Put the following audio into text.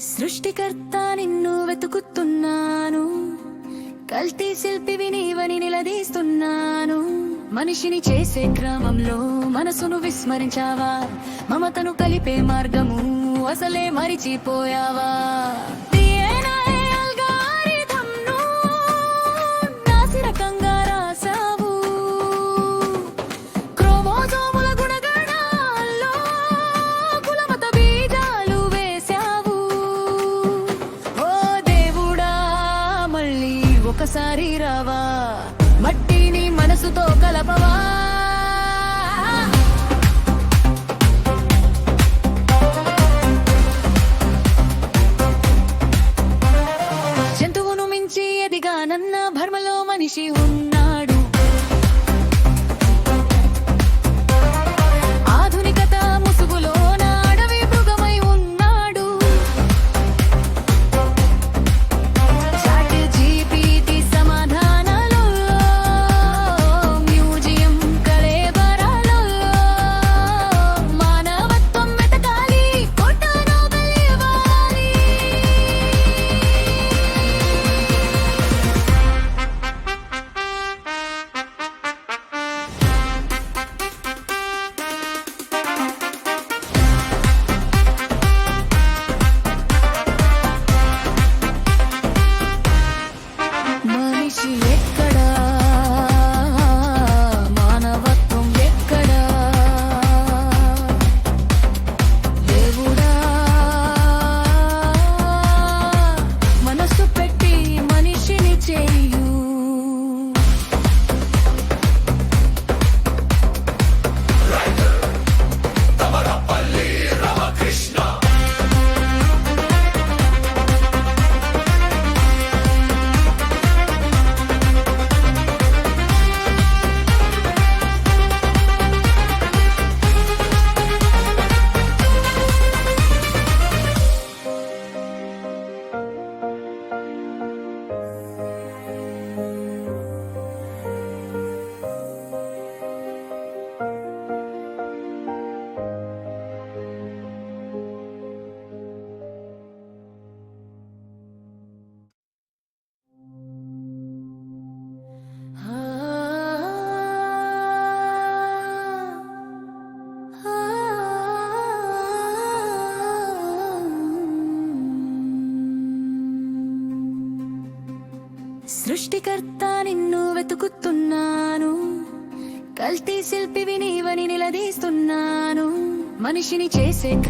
సృష్టికర్త నిన్ను వెతుకుతున్నాను. కల్తీ శిల్పివి నీవని నిలదీస్తున్నాను. మనిషిని చేసే క్రమంలో మనసును విస్మరించావా? మమతను కలిపే మార్గము అసలే మరిచిపోయావా? ఒకసారి రావా? మట్టిని మనసుతో కలపవా? జంతువును మించి ఎదిగా నన్న భర్మలో మనిషి ఉన్న సృష్టికర్త నిన్ను వెతుకుతున్నాను. కల్తీ శిల్పివి నీవని నిలదీస్తున్నాను. మనిషిని చేసే